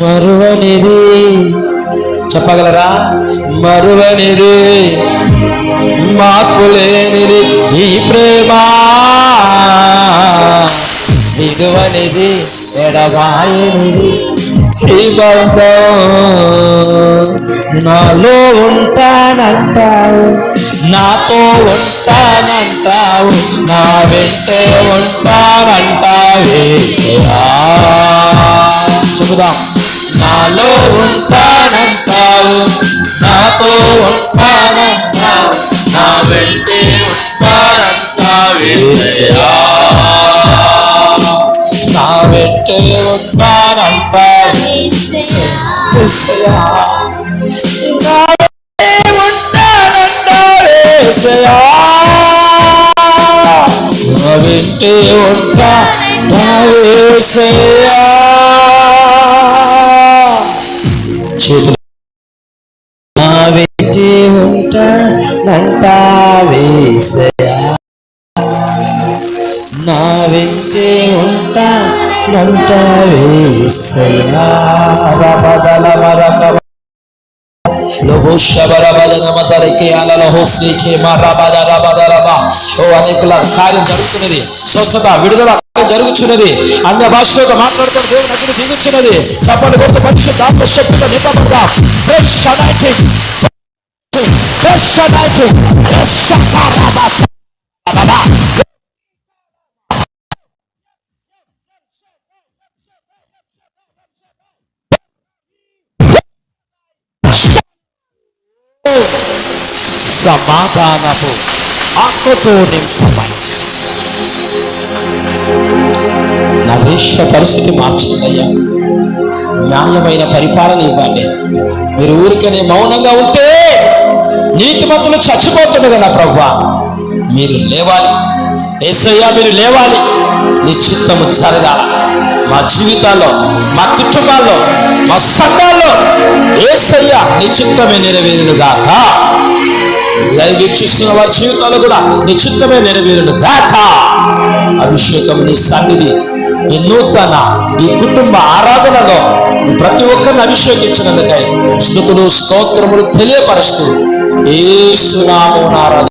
మరువనిది. చెప్పగలరా? మరువనిది. మార్పు లేనిది ఈ ప్రేమ. విలువనిది ఎడబాయనిది ఈ బంధం. నాలో ఉంటానంటావు నాతో ఉంటానంటావు నా వెంటే ఉంటానంటావే. చెబుదాం నాలో ఉంటానంటావు నాతో ఉంటానంటావు నా వెంటే ఉంటానంటావే నా వెంటే ఉంటానంటావు యేసయ్యా. నా వెంటే ఉంటానంటావే యేసయ్యా. నా వెంటే చేతులు నా వెంటే ఉంటానంటావేసయా నా వెంటే ఉంటానంటావేసయా రబదల మరక లోబో మా ఓ అనేకుల కార్యం జరుగుతున్నది స్వస్థత విడుదల జరుగుచున్నది జరుగుతున్నది అన్య భాషతో మాట్లాడుతున్న దేవుని చప్పటి కొట్టు పరిశుద్ధ ఆత్మశక్తితో నింపబడతాం సమాధానపు ఆత్మతో నా దేశ పరిస్థితి మార్చిందయ్యా. న్యాయమైన పరిపాలన ఇవ్వండి. మీరు ఊరికనే మౌనంగా ఉంటే నీతిమంతులు చచ్చిపోతుంది కదా ప్రభా మీరు లేవాలి. ఏసయ్యా మీరు లేవాలి. నీ చిత్తము జరగాల. మా జీవితాల్లో మా కుటుంబాల్లో మా సంఘాల్లో ఏసయ్యా నీ చిత్తమే లైవ్ వీక్షిస్తున్న వారి జీవితాల్లో కూడా నిశ్చితమే నెరవేరును గాక. అభిషేకం నీ సన్నిధి ఈ నూతన ఈ కుటుంబ ఆరాధనలో ప్రతి ఒక్కరిని అభిషేకించినందుకై స్థుతులు స్తోత్రములు తెలియపరుస్తూ ఏ సునామో ఆరాధన